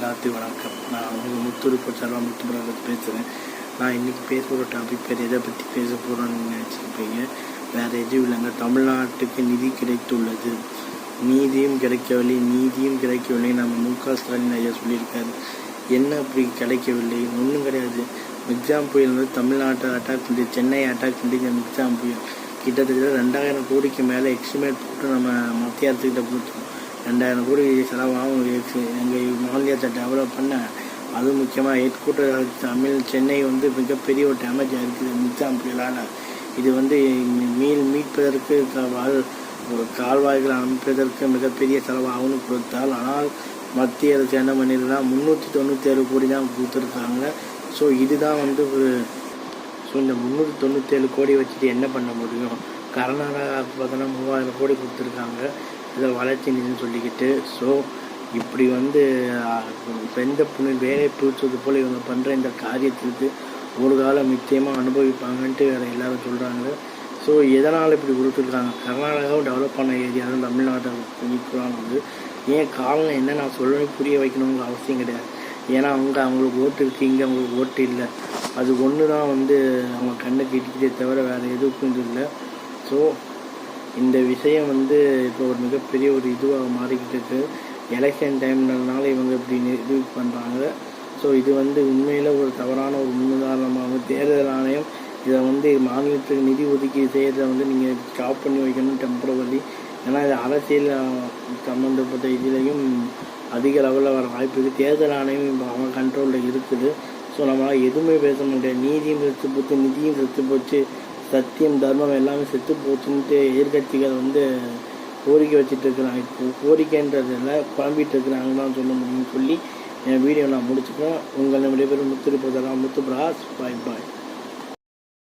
எல்லாத்தையும் வணக்கம். நான் உங்கள் முத்துருப்பு சர்வா முத்துபுரம் பேசுகிறேன் நான் இன்றைக்கி பேச போகிற டாபிக் பேர் எதை பற்றி பேச போகிறோன்னு நினச்சிருப்பீங்க? வேறு எதுவும் இல்லைங்க. தமிழ்நாட்டுக்கு நிதி கிடைத்துள்ளது. நீதியும் கிடைக்கவில்லை. நீதியும் கிடைக்கவில்லை. நம்ம மு க ஸ்டாலின் ஐயா சொல்லியிருக்காரு. என்ன அப்படி கிடைக்கவில்லை? ஒன்றும் கிடையாது. மிக்ஜாம் புயல் வந்து தமிழ்நாட்டை அட்டாக் பண்ணி சென்னை அட்டாக் பண்ணி இந்த மிக்ஜாம் புயல். கிட்டத்தட்ட ரெண்டாயிரம் கோடிக்கு மேலே எக்ஸ்டிமேட் போட்டு நம்ம மத்திய அரசுக்கிட்ட கொடுத்தோம். ரெண்டாயிரம் கோடி செலவாகும். எங்கள் மாநிலத்தை டெவலப் பண்ண அதுவும் முக்கியமாக ஹெட் கூட்டர் தமிழ் சென்னை வந்து மிகப்பெரிய ஒரு டேமேஜ் இருக்குது மிக்ஜாம் புயலால் இது வந்து மீள் மீட்பதற்கு க- வாழ்- ஒரு கால்வாய்கள் அமைப்பதற்கு மிகப்பெரிய செலவாகும்னு கொடுத்தால் ஆனால் மத்திய அரசு என்ன பண்ணியிருந்தால் முந்நூற்றி தொண்ணூற்றேழு கோடி தான் கொடுத்துருக்காங்க. ஸோ இதுதான் வந்து ஒரு ஸோ இந்த முந்நூற்றி தொண்ணூற்றேழு கோடி வச்சுட்டு என்ன பண்ண முடியும்? கர்நாடகா பார்த்தோன்னா மூவாயிரம் கோடி கொடுத்துருக்காங்க. இல்லை வளர்ச்சி நிதின்னு சொல்லிக்கிட்டு ஸோ இப்படி வந்து பெந்த புண்ணு வேலை பிடிச்சது போல் இவங்க பண்ணுற இந்த காரியத்திற்கு ஒரு காலம் நிச்சயமாக அனுபவிப்பாங்கன்ட்டு வேறு எல்லோரும் சொல்கிறாங்க ஸோ எதனால் இப்படி கொடுத்துருக்காங்க? கர்நாடகாவும் டெவலப் பண்ண ஏரியாவும் தமிழ்நாட்டை தமிழ்நாட்டை வந்து. ஏன் காரணம் என்ன? நான் சொல்லணும் புரிய வைக்கணுங்கிற அவசியம் கிடையாது. ஏன்னா அவங்க அவங்களுக்கு ஓட்டு இருக்குது இங்கே அவங்களுக்கு ஓட்டு இல்லை. அது ஒன்று தான் வந்து அவங்க கண்ணை இடிக்கிறதே தவிர வேறு எதுக்கும் இது இல்லை. ஸோ இந்த விஷயம் வந்து இப்போ ஒரு மிகப்பெரிய ஒரு இதுவாக மாறிக்கிட்டு இருக்குது எலெக்ஷன் டைம்னால இவங்க இப்படி இது பண்ணுறாங்க ஸோ இது வந்து உண்மையில் ஒரு தவறான ஒரு முன்னுதாரணமாகவும் தேர்தல் ஆணையம் இதை வந்து மாநிலத்துக்கு நிதி ஒதுக்கீடு செய்கிறத வந்து நீங்கள் ஸ்டாப் பண்ணி வைக்கணும் டெம்பரவரி ஏன்னா இது அரசியல் சம்மந்தப்பட்ட இதுலேயும் அதிக லெவலில் வர வாய்ப்பு இருக்குது தேர்தல் ஆணையம் இப்போ அவங்க கண்ட்ரோலில் இருக்குது. ஸோ நம்மளால் எதுவுமே பேச முடியாது. நீதியும் செத்து போச்சு நிதியும் செத்து போச்சு. சத்தியம் தர்மம் எல்லாமே செத்து போச்சுன்ட்டு எதிர்கட்சிகள் வந்து கோரிக்கை வச்சுட்டு இருக்கிறாங்க இப்போ கோரிக்கைன்றதில் குழம்பிட்டு இருக்கிறாங்கன்னு தான் சொல்ல முடியும்னு சொல்லி என் வீடியோ நான் முடிச்சுக்கிறேன். உங்கள் நம்முடைய பேர் முத்துரிப்பதெல்லாம் முத்து பிராஸ் பாய் பாய்.